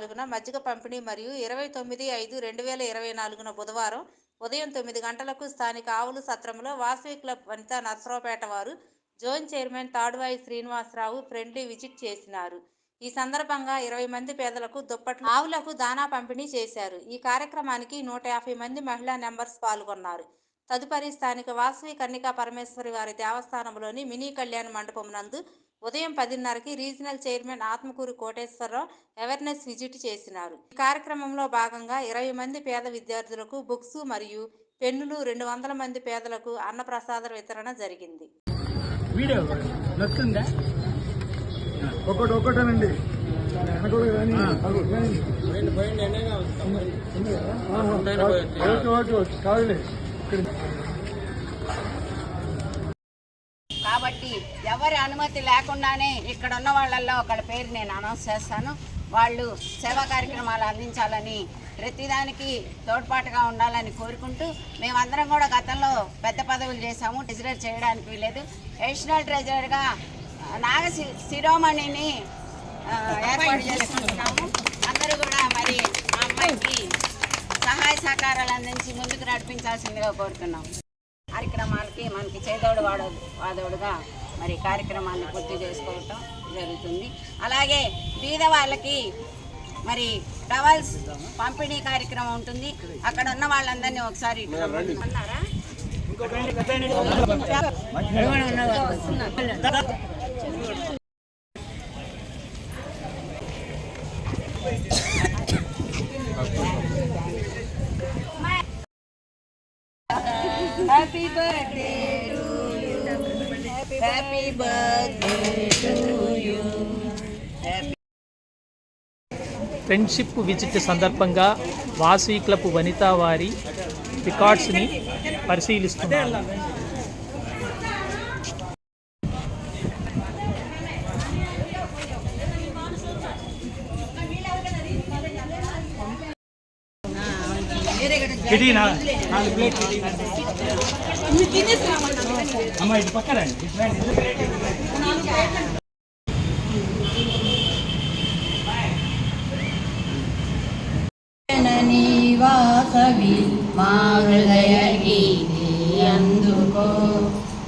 నాలుగున మజ్జిగ పంపిణీ మరియు ఇరవై తొమ్మిది ఐదు రెండు వేల ఇరవై నాలుగున బుధవారం ఉదయం తొమ్మిది గంటలకు స్థానిక ఆవులు సత్రంలో వాసవి క్లబ్ వనిత నర్సరావుపేట వారు zone chairman Taduvai Srinivasarao friendly visit చేసినారు. ఈ సందర్భంగా ఇరవై మంది పేదలకు దుప్పట్లు ఆవులకు దానా పంపిణీ చేశారు. ఈ కార్యక్రమానికి నూట యాభై మంది మహిళా నెంబర్స్ పాల్గొన్నారు. తదుపరి స్థానిక వాసవి కన్నికా పరమేశ్వరి వారి దేవస్థానంలోని మినీ కళ్యాణ మండపం నందు ఉదయం పదిన్నరకి regional chairman Atmakur Koteswararao awareness visit చేసినారు ఈ కార్యక్రమంలో భాగంగా ఇరవై మంది పేద విద్యార్థులకు బుక్స్ మరియు పెన్నులు రెండు వందల మంది పేదలకు అన్నప్రసాద వితరణ జరిగింది ఒకటి ఒకటేనండి ఓకే ఓకే కాదులే కాబట్టి ఎవరి అనుమతి లేకుండానే ఇక్కడ ఉన్న వాళ్ళల్లో ఒకళ్ళ పేరు నేను అనౌన్స్ చేస్తాను. వాళ్ళు సేవా కార్యక్రమాలు అందించాలని ప్రతిదానికి తోడ్పాటుగా ఉండాలని కోరుకుంటూ మేమందరం కూడా గతంలో పెద్ద పదవులు చేశాము. ట్రెజరర్ చేయడానికి వీలేదు అడిషనల్ ట్రెజరర్గా నాగ శిరోమణిని ఏర్పాటు చేసుకుంటున్నాము. అందరూ కూడా మరి ఆ అమ్మాయికి సహాయ సహకారాలు అందించి ముందుకు నడిపించాల్సిందిగా కోరుతున్నాం. కార్యక్రమాలకి మనకి చేదోడు వాడ వాదోడుగా మరి కార్యక్రమాన్ని పూర్తి చేసుకోవటం జరుగుతుంది. అలాగే బీద వాళ్ళకి మరి టవల్స్ పంపిణీ కార్యక్రమం ఉంటుంది. అక్కడ ఉన్న వాళ్ళందరినీ ఒకసారి అన్నారా happy birthday happy birthday friendship visit సందర్భంగా వాసవి క్లబ్ వనిత వారి రికార్డ్స్ని పరిశీలిస్తున్నారు ఇది నా అమ్మ ఇది పక్కన రండి. ఇటు వాసవి మా హృదయ గీతి అందుకో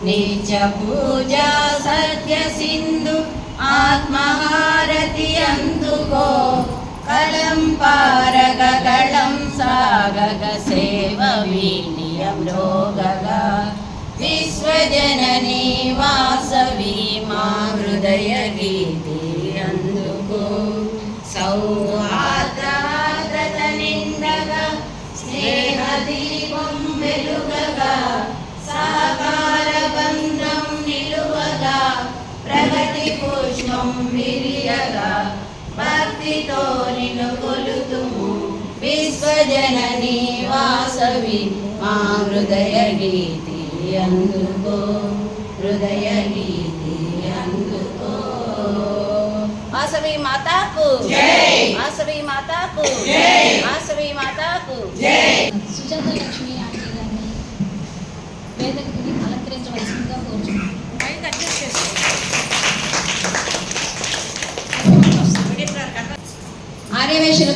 నిత్య పూజ సత్య సింధు ಜನನಿ ವಾಸವಿ ಮಾ ಹೃದಯ ಗೀತೆ ಅಂದುಕು. ಸೌಹಾರ್ದಿಂದ ಸ್ನೇಹ ದೀಪಂ ಮೆಲುಗ ಸಹಕಾರ ಬಂಧಂ ನಿಲುವಗ, ಪ್ರಗತಿ ಪುಷ್ಪಂ ಮಿರಿಯಗ ಭಕ್ತಿ ತೋರಿನು ಕೊಲು ವಿಶ್ವ ಜನನಿ ವಾಸವಿ ಮಾ ಹೃದಯ ಗೀತೆ అందుకో హృదయ గీతి అందుకో వాసవి మాతాకు మాతాకు మాతాకు. సుజాత లక్ష్మి ఆంటీ గారిని వేదికని అలంకరించవలసిందిగా కోరుచున్నాను.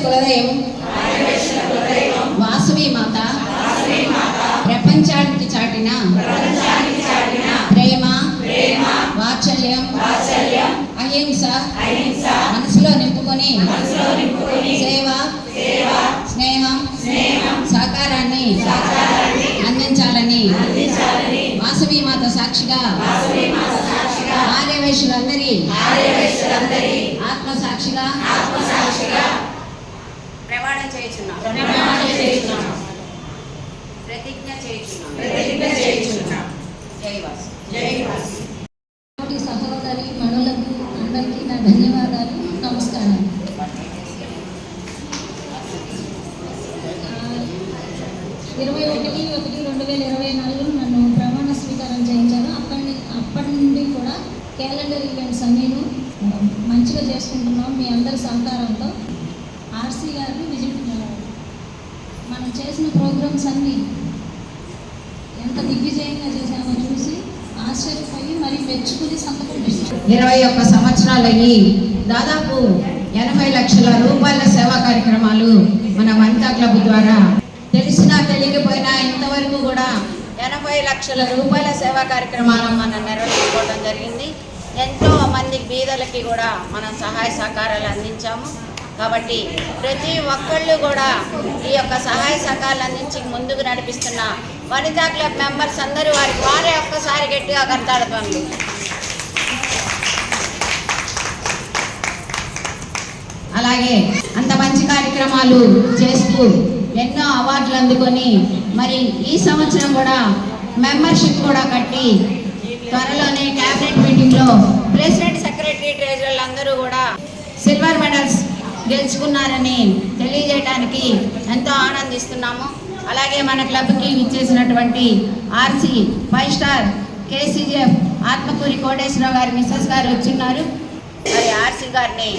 కులదైవం. వాసవి మాత. ప్రపంచానికి ఆత్మ సాక్షిగా ప్రమాణం చేయుచున్నాం ప్రతిజ్ఞ చేయుచున్నాం జై వాసు తోటి సహోదరి మనులకు అందరికీ నా ధన్యవాదాలు నమస్కారం ఇరవై ఒకటి ఒకటి రెండు వేల ఇరవై నాలుగులో నన్ను ప్రమాణ స్వీకారం చేయించారు అప్పటి అప్పటి నుండి కూడా క్యాలెండర్ ఈవెంట్స్ అన్నీను మంచిగా చేసుకుంటున్నాం మీ అందరి సహకారంతో ఆర్సీ గారు విజిట్ మనం చేసిన ప్రోగ్రామ్స్ అన్నీ ఎంత దిగ్విజయంగా చేశామో చూసి ఆశ్చర్యపోయి దాదాపు ఎనభై లక్షల రూపాయల సేవా కార్యక్రమాలు మన వనితా క్లబ్ ద్వారా తెలిసినా తెలియకపోయినా ఇంతవరకు కూడా ఎనభై లక్షల రూపాయల సేవా కార్యక్రమాలు మనం నిర్వహించుకోవడం జరిగింది. ఎంతో మంది బీదలకి కూడా మనం సహాయ సహకారాలు అందించాము. కాబట్టి ప్రతి ఒక్కళ్ళు కూడా ఈ యొక్క సహాయ సహకారాలు అందించి ముందుకు నడిపిస్తున్న వనితా క్లబ్ మెంబర్స్ అందరూ వారికి వారే ఒక్కసారి గట్టిగా కడతాడుతుంది అలాగే అంత మంచి కార్యక్రమాలు చేస్తూ ఎన్నో అవార్డులు అందుకొని మరి ఈ సంవత్సరం కూడా మెంబర్షిప్ కూడా కట్టి త్వరలోనే క్యాబినెట్ మీటింగ్లో ప్రెసిడెంట్ సెక్రటరీ ట్రెజరర్లు అందరూ కూడా సిల్వర్ మెడల్స్ గెలుచుకున్నారని తెలియజేయడానికి ఎంతో ఆనందిస్తున్నాము. అలాగే మన క్లబ్కి ఇచ్చేసినటువంటి RC five star KCGF Atmakuri Koteswararao గారి మిస్సెస్ గారు వచ్చిన్నారు. మరి ఆర్సీ గారిని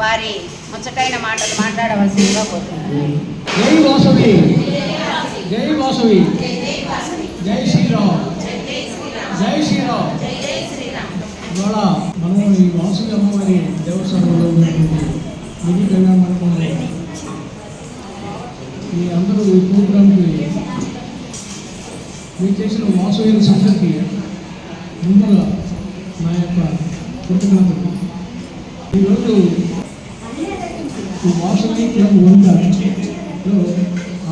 వారి ముచ్చటైన మాటలు మాట్లాడవలసిందిగా కోరుతున్నాను జై వాసవి. జై వాసవి. జై శ్రీరామ్. జై శ్రీరామ్. ఇవాళ మనం ఈ వాసవి అమ్మవారి దేవస్థానంలో ఉన్నటువంటి నిధి కళ్యాణ మండపంలో మీ అందరూ ఈ ప్రోగ్రాంకి మీరు చేసిన వాసవి సంస్థకి ముందుగా నా యొక్క కృతజ్ఞతలు. ఈరోజు ఈ వాసవి క్లబ్ వంటలో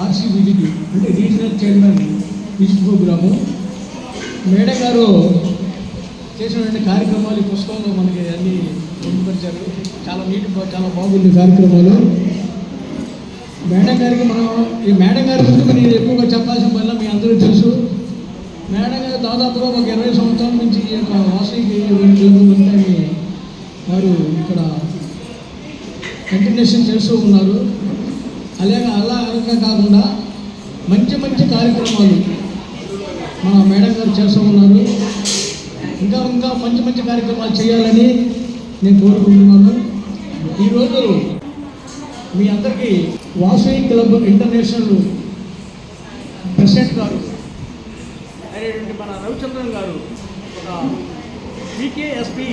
ఆర్సీ అంటే regional chairman visit programme madam గారు చేసినటువంటి కార్యక్రమాలు ఈ పుస్తకంలో మనకి అన్ని పొందుపరిచారు. చాలా నీటి చాలా బాగుంది కార్యక్రమాలు. మేడం గారికి మనం ఈ మేడం గారి గురించి నేను ఎక్కువగా చెప్పాల్సిన వల్ల మీ అందరూ తెలుసు. మేడం గారు దాదాపుగా ఒక ఇరవై సంవత్సరాల నుంచి ఈ యొక్క వాసీకి వారు ఇక్కడ కంటిన్యూషన్ చేస్తూ ఉన్నారు. అలాగే అలా అలాగే కాకుండా మంచి మంచి కార్యక్రమాలు మన మేడం గారు చేస్తూ ఉన్నారు. ఇంకా ఇంకా మంచి మంచి కార్యక్రమాలు చేయాలని నేను కోరుకుంటున్నాను. ఈరోజు మీ అందరికీ వాసవి క్లబ్ ఇంటర్నేషనల్ ప్రెసిడెంట్ గారు అనేటువంటి మన రవిచంద్రన్ గారు ఒక పీకేఎస్పి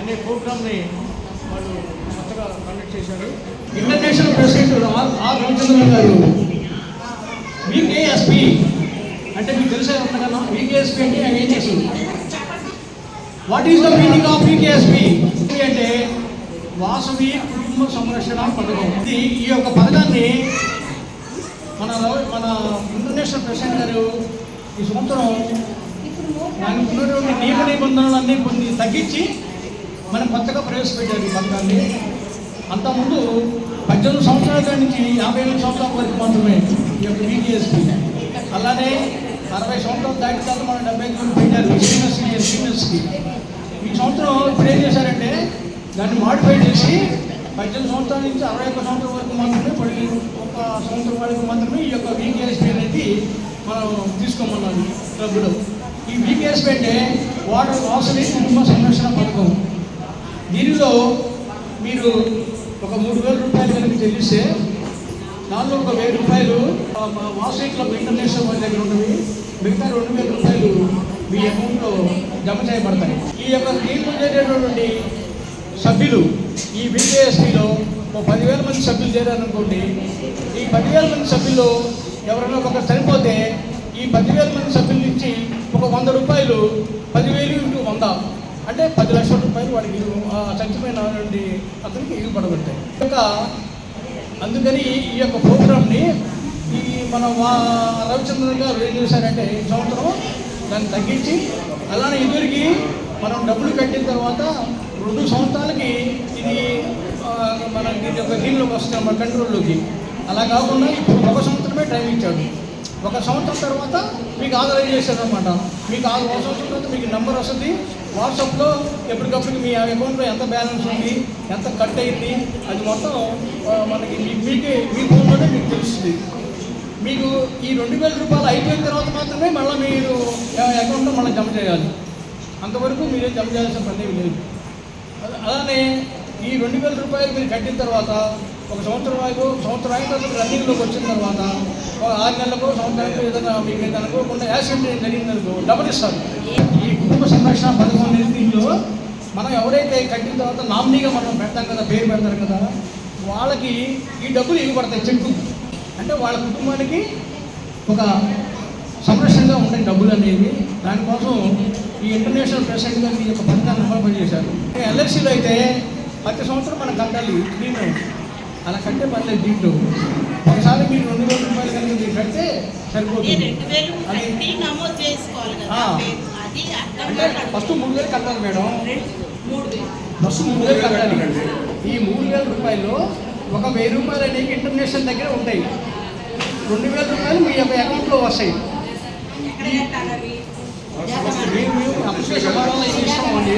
అనే ప్రోగ్రామ్ని వాళ్ళు కొత్తగా కండక్ట్ చేశారు. International president R Ramachandra Rao Ravichandran garu VKSP అంటే మీకు తెలిసే ఉంటుందా వికేఎస్పి అంటే ఆయన ఏం చేసి what is the meaning of VKSP అంటే వాసవి కుటుంబ సంరక్షణ పథకం. ఇది ఈ యొక్క పథకాన్ని మన మన ఇంటర్నేషనల్ ప్రెసిడెంట్ గారు ఈ సంవత్సరం దానికి ఉన్నటువంటి నియమ నిబంధనలన్నీ కొన్ని తగ్గించి మనం కొత్తగా ప్రవేశపెట్టారు ఈ పథకాన్ని. అంతకుముందు పద్దెనిమిది సంవత్సరాల నుంచి యాభై ఏడు సంవత్సరాల వరకు మాత్రమే ఈ యొక్క బీటీఎస్పీ అలానే అరవై సంవత్సరాలు దాటిన తర్వాత మనం డెబ్బై ఐదు పెట్టారు సీనియర్స్ సీనియర్స్కి ఈ సంవత్సరం ఇప్పుడు ఏం చేశారంటే దాన్ని మాడిఫై చేసి పద్దెనిమిది సంవత్సరాల నుంచి అరవై ఒక్క సంవత్సరం వరకు మాత్రమే పడి ఒక సంవత్సరం వరకు మాత్రమే ఈ యొక్క వీకేఎస్పీ అనేది మనం తీసుకోమన్నాం క్లబ్లో ఈ వీకేఎస్పీ అంటే వాటర్ వాసవి కుటుంబ సంరక్షణ పథకం. దీనిలో మీరు ఒక మూడు వేల రూపాయలు కనుక చెల్లిస్తే దానిలో ఒక వెయ్యి రూపాయలు ఆ, క్లబ్ ఇంటర్నేషనల్ వాళ్ళ దగ్గర ఉన్నవి. మిగతా రెండు వేల రూపాయలు మీ అకౌంట్లో జమ చేయబడతాయి. ఈ యొక్క దీంట్లో ఉండేటటువంటి సభ్యులు ఈ బీకేఎస్పీలో ఒక పదివేల మంది సభ్యులు చేరారనుకోండి ఈ పదివేల మంది సభ్యుల్లో ఎవరైనా ఒక చనిపోతే ఈ పదివేల మంది సభ్యుల నుంచి ఒక వంద రూపాయలు పదివేలు ఇంటూ వంద అంటే పది లక్షల రూపాయలు వాడికి ఆ నుండి అతనికి ఇవ్వబడబడతాయి ఇంకా అందుకని ఈ యొక్క ప్రోగ్రామ్ని ఈ మన వా రవిచంద్రన్ గారు ఏం చేశారంటే ఈ సంవత్సరం దాన్ని తగ్గించి అలానే ఇద్దరికి మనం డబ్బులు కట్టిన తర్వాత రెండు సంవత్సరాలకి ఇది మన దీని యొక్క దీనిలోకి వస్తుంది మన కంట్రోల్లోకి. అలా కాకుండా ఇప్పుడు ఒక సంవత్సరమే టైం ఇచ్చాడు. ఒక సంవత్సరం తర్వాత మీకు ఆధారం చేశారనమాట మీకు ఆ సంవత్సరం తర్వాత మీకు నెంబర్ వస్తుంది. వాట్సాప్లో ఎప్పటికప్పుడు మీ అకౌంట్లో ఎంత బ్యాలెన్స్ ఉంది ఎంత కట్ అయింది అది మొత్తం మనకి మీకే మీ ఫోన్లోనే మీకు తెలుస్తుంది. మీకు ఈ రెండు వేల రూపాయలు అయిపోయిన తర్వాత మాత్రమే మళ్ళీ మీరు అకౌంట్లో మళ్ళీ జమ చేయాలి. అంతవరకు మీరే జమ చేయాల్సిన పని లేదు. అలానే ఈ రెండు వేల రూపాయలు మీరు కట్టిన తర్వాత ఒక సంవత్సరం అయిపో సంవత్సరం అయిన తర్వాత రన్నింగ్లోకి వచ్చిన తర్వాత ఒక ఆరు నెలలకు సంవత్సరానికి ఏదైనా మీకు ఏదైనా అనుకోకుండా యాక్సిడెంట్ జరిగిందనుకో డబ్బులు ఇస్తారు. కుటుంబ సంరక్షణ పథకం అనేది దీనిలో మనం ఎవరైతే కట్టిన తర్వాత నామినీగా మనం పెడతాం కదా పేరు పెడతారు కదా వాళ్ళకి ఈ డబ్బులు ఇవ్వబడతాయి చెక్కు. అంటే వాళ్ళ కుటుంబానికి ఒక సంరక్షణగా ఉండే డబ్బులు అనేవి. దానికోసం ఈ ఇంటర్నేషనల్ ప్రెసిడెంట్గా మీ యొక్క పథకాన్ని అమలు పనిచేశారు ఎల్ఐసిలో అయితే ప్రతి సంవత్సరం మనం కట్టాలి ప్రీమియం అలా కట్టే పర్లేదు దీంట్లో. ఒకసారి మీరు రెండు వేల రూపాయలు కనుక మీరు కడితే సరిపోతుంది. ఫస్ట్ మూడు వేలు కట్టాలి మేడం. ఫస్ట్ మూడు వేలు కట్టాలి. ఈ మూడు వేల రూపాయలు ఒక వెయ్యి రూపాయలు అనేవి ఇంటర్నేషనల్ దగ్గర ఉంటాయి. రెండు వేల రూపాయలు మీ యొక్క అకౌంట్లో వస్తాయి. అప్లికేషన్ ఫారంలో ఏం ఇస్తామండి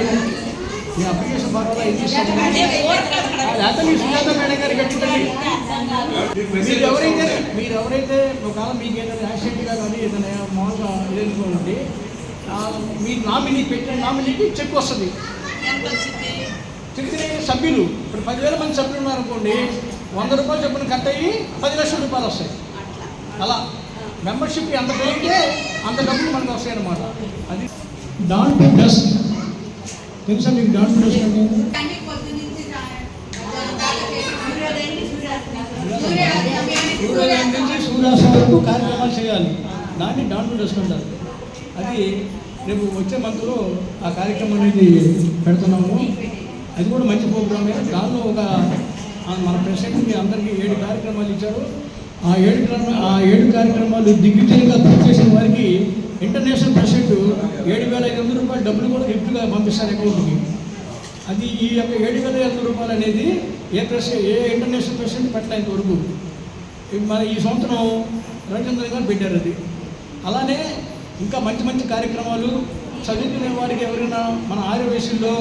మీ అప్లికేషన్ ఫారంలో ఏం ఇస్తాము లేకపోతే మీ సుజాత మేడం గారికి కట్టుకోండి మీరు ఎవరైతే మీరు ఎవరైతే ఒకవేళ మీకు ఏదైనా యాక్సిడెంట్గా కానీ ఏదైనా మామూలుగా ఇదనుకోండి మీ నామినీ పెట్టిన నామినీకి చెక్ వస్తుంది. తిరిగి సభ్యులు ఇప్పుడు పదివేల మంది సభ్యులు ఉన్నారనుకోండి వంద రూపాయలు చొప్పున కట్ అయ్యి పది లక్షల రూపాయలు వస్తాయి. అలా. మెంబర్షిప్ ఎంత పెరిగితే అంత డబ్బులు మనకు వస్తాయి అన్నమాట అది డాన్ టు డస్ట్ తెలుసా మీకు డాన్ టు డస్ట్ అంటే? సూర్యాస్తమయం. వరకు కార్యక్రమాలు చేయాలి. దాన్ని డాన్ టు డస్ట్ అంటారు. అది రేపు వచ్చే మంత్లో ఆ కార్యక్రమం అనేది పెడుతున్నాము. అది కూడా మంచి ప్రోగ్రామే. దానిలో ఒక మన ప్రెసిడెంట్ మీ అందరికీ ఏడు కార్యక్రమాలు ఇచ్చారు. ఆ ఏడు ఆ ఏడు కార్యక్రమాలు దిగ్విజయంగా పూర్తి చేసిన వారికి ఇంటర్నేషనల్ ప్రెసిడెంట్ ఏడు వేల ఐదు వందల రూపాయలు డబ్బులు కూడా గిఫ్ట్గా పంపిస్తారు అకౌంట్కి అది ఈ యొక్క ఏడు వేల ఐదు వందల రూపాయలు అనేది ఏ ప్రెస్ ఏ ఇంటర్నేషనల్ ప్రెసిడెంట్ పెట్టలేదు వరకు ఇది మన ఈ సంవత్సరం రవిచంద్ర గారు పెట్టారు అది. అలానే ఇంకా మంచి మంచి కార్యక్రమాలు చదువుకునే వారికి ఎవరైనా మన ఆర్యవేశంలో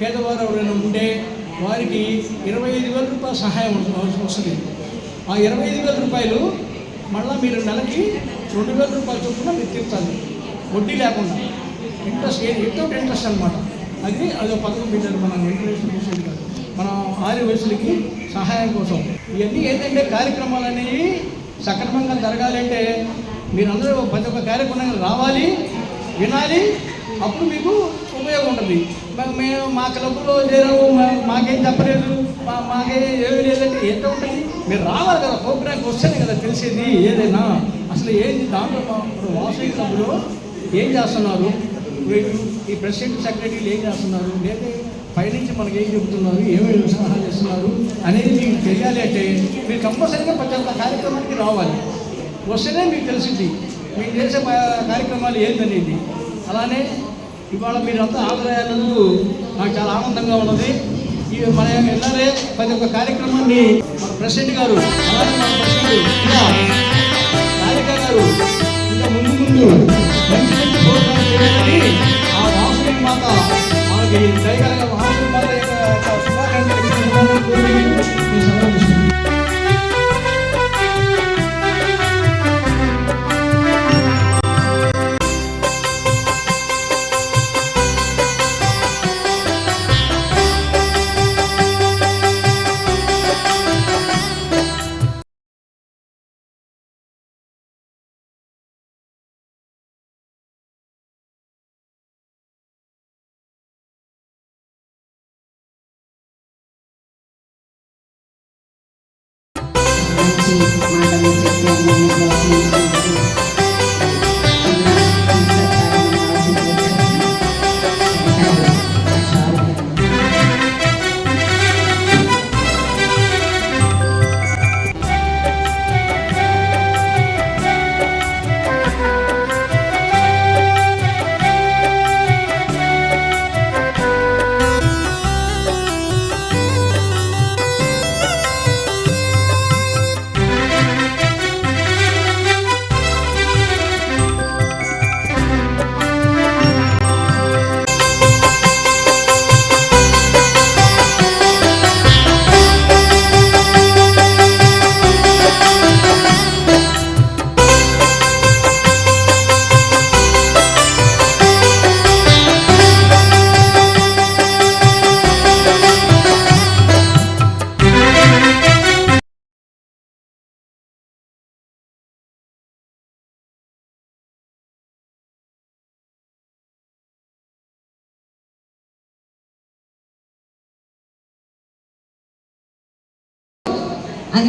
పేదవారు ఎవరైనా ఉంటే వారికి ఇరవై ఐదు వేల రూపాయల సహాయం వస్తుంది. ఆ ఇరవై ఐదు వేల రూపాయలు మళ్ళీ మీరు నెలకి రెండు వేల రూపాయలు చొప్పున మీరు తీర్చాలి. వడ్డీ లేకుండా. ఇంట్రెస్ట్ వితౌట్ ఇంట్రెస్ట్ అనమాట అది అది ఒక పథకం పెట్టారు మన ఇంటర్నేషనల్ ప్రెసిడెంట్ గారు. మన ఆరు వయసులకి సహాయం కోసం. ఇవన్నీ ఏంటంటే కార్యక్రమాలు అనేవి సక్రమంగా జరగాలంటే మీరందరూ ప్రతి ఒక్క కార్యక్రమం రావాలి వినాలి అప్పుడు మీకు ఉపయోగం ఉంటుంది. మేము మా క్లబ్లో చేరాము మా- మాకేం చెప్పలేదు మా మాకే ఏమీ లేదంటే ఎంత ఉంటుంది? మీరు రావాలి కదా ప్రోగ్రామ్కి వస్తేనే కదా తెలిసేది ఏదైనా. అసలు ఏంటి దాంట్లో ఇప్పుడు వాసవి క్లబ్లో ఏం చేస్తున్నారు? మీరు ఈ ప్రెసిడెంట్ సెక్రటరీలు ఏం చేస్తున్నారు? లేదా పైనుంచి మనకి ఏం చెబుతున్నారు? ఏమేమి సలహా చేస్తున్నారు అనేది మీకు తెలియాలి అంటే మీరు కంపల్సరీగా ప్రతి ఒక్క కార్యక్రమానికి రావాలి. వస్తేనే మీకు తెలిసింది. మీకు చేసే కార్యక్రమాలు ఏంటనేది. అలానే ఇవాళ మీరంతా హాజరయ్యేందుకు నాకు చాలా ఆనందంగా ఉన్నది. ఈ మన వెళ్ళాలి ప్రతి ఒక్క కార్యక్రమాన్ని మన ప్రెసిడెంట్ గారు అలానే మన ప్రెసిడెంట్ గారు ఇంకా ముందు ముందు మంచి మంచి ప్రోగ్రాం చేయాలని ఆ వాసుని మాత మనకి దయగలగా వాసుని మాత యొక్క శుభాకాంక్షలు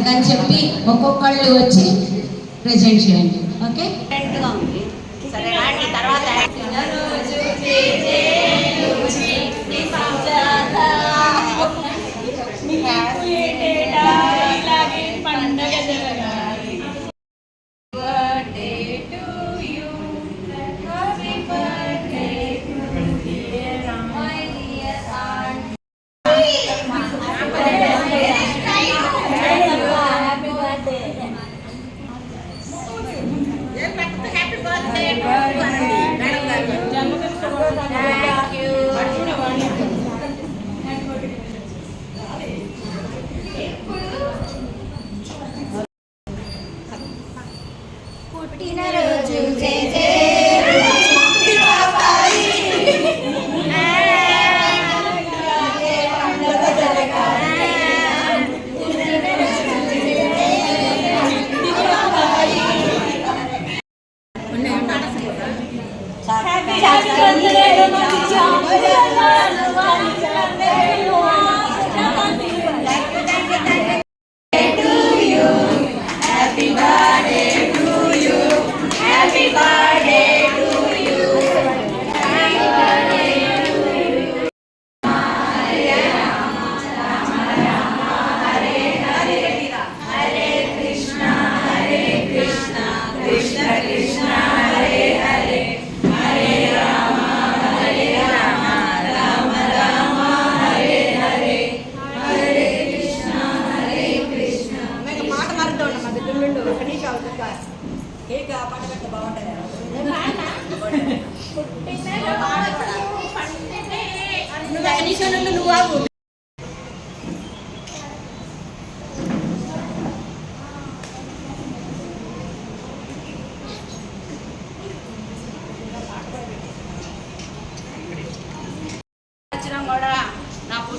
అని చెప్పి ఒక్కొక్కళ్ళు వచ్చి ప్రజెంట్ చేయండి. ఓకే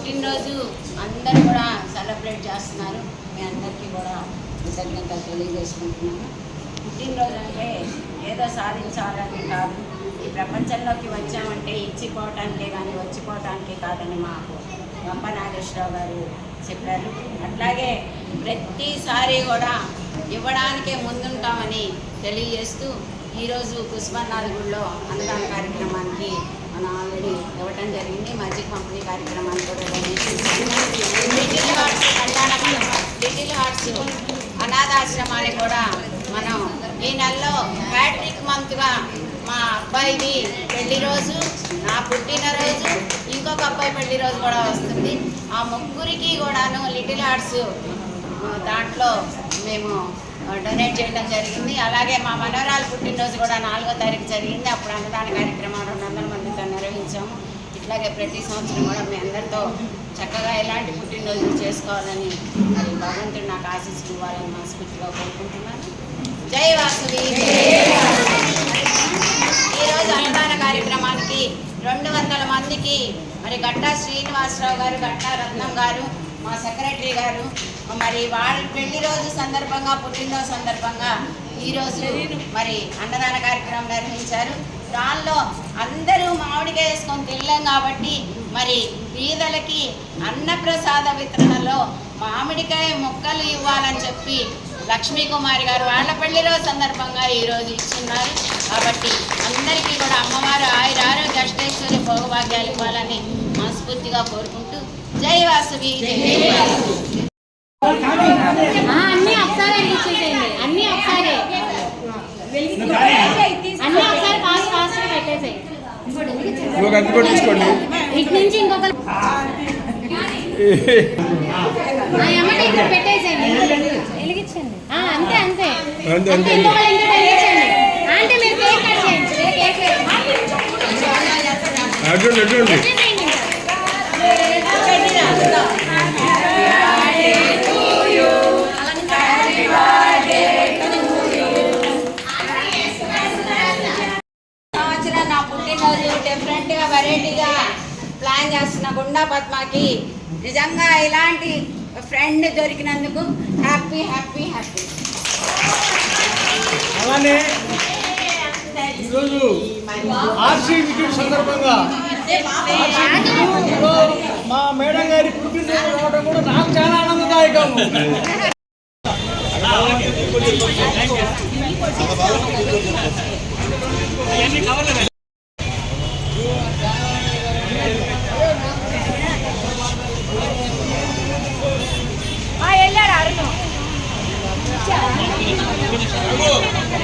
పుట్టినరోజు అందరూ కూడా సెలబ్రేట్ చేస్తున్నారు. మీ అందరికీ కూడా కృతజ్ఞతలు తెలియజేసుకుంటున్నాను. పుట్టినరోజు అంటే ఏదో సాధించాలని కాదు. ఈ ప్రపంచంలోకి వచ్చామంటే ఇచ్చిపోవటానికే కానీ వచ్చిపోవటానికే కాదని మాకు గంప నాగేశ్వరరావు గారు చెప్పారు. అట్లాగే ప్రతిసారి కూడా ఇవ్వడానికే ముందుంటామని తెలియజేస్తూ ఈరోజు కుస్మన్నాథ్ గుడిలో అన్నదాన కార్యక్రమానికి మనం ఆల్రెడీ ఇవ్వటం జరిగింది. మజ్జిగ పంపిణీ కార్యక్రమాన్ని కూడా లిటిల్ హార్ట్స్ కళ్యాణ లిటిల్ హార్ట్స్ అనాథాశ్రమాన్ని కూడా మనం ఈ నెలలో ప్యాట్రిక్ మంత్గా మా అబ్బాయిది పెళ్ళి రోజు నా పుట్టినరోజు ఇంకొక అబ్బాయి పెళ్ళి రోజు కూడా వస్తుంది. ఆ ముగ్గురికి కూడాను లిటిల్ హార్ట్స్ దాంట్లో మేము డొనేట్ చేయడం జరిగింది. అలాగే మా మనవరాలు పుట్టినరోజు కూడా నాలుగో తారీఖు జరిగింది. అప్పుడు అన్నదాన కార్యక్రమం వచ్చాము. ఇట్లాగే ప్రతి సంవత్సరం కూడా మీ అందరితో చక్కగా ఎలాంటి పుట్టినరోజులు చేసుకోవాలని మరి భగవంతుడు నాకు ఆశీస్సులు ఇవ్వాలని మనస్ఫూర్తిగా కోరుకుంటున్నాను. జై వాసువి. ఈరోజు అన్నదాన కార్యక్రమానికి రెండు వందల మందికి మరి గట్టా శ్రీనివాసరావు గారు గట్టా రత్నం గారు మా సెక్రటరీ గారు మరి వారి పెళ్ళి రోజు సందర్భంగా పుట్టినరోజు సందర్భంగా ఈరోజు మరి అన్నదాన కార్యక్రమం నిర్వహించారు. దానిలో అందరూ మామిడికాయ వేసుకొని తినలేం కాబట్టి మరి పేదలకి అన్నప్రసాద వితరణలో మామిడికాయ ముక్కలు ఇవ్వాలని చెప్పి లక్ష్మీ కుమారి గారు వాళ్ళ పెళ్ళి రోజు సందర్భంగా ఈరోజు ఇచ్చున్నారు. కాబట్టి అందరికీ కూడా అమ్మవారు ఆయుర ఆరోగ్య అష్టైశ్వర్య భోగభాగ్యాలు ఇవ్వాలని మనస్ఫూర్తిగా కోరుకుంటూ జై వాసువి ఒకసారి అన్ని ఒకసారి ఫాస్ట్ ఫాస్ట్ పెట్టేసేయి ఒక అంత కూడా తీసుకోండి ఇటు నుంచి ఇంకొక ఆ, ఎమ్మటే పెట్టేసేయండి. వెలిగించండి. ఆ, అంతే అంతే. వెరైటీగా ప్లాన్ చేస్తున్న గుండా పద్మకి. నిజంగా ఇలాంటి ఫ్రెండ్ దొరికినందుకు హ్యాపీ హ్యాపీ హ్యాపీ. అలానే ఈరోజు ఆర్సీ సందర్భంగా మా మేడం గారి పుట్టినరోజు రావడం కూడా నాకు చాలా ఆనందదాయకం అవన్నీ కవర్లు 여러분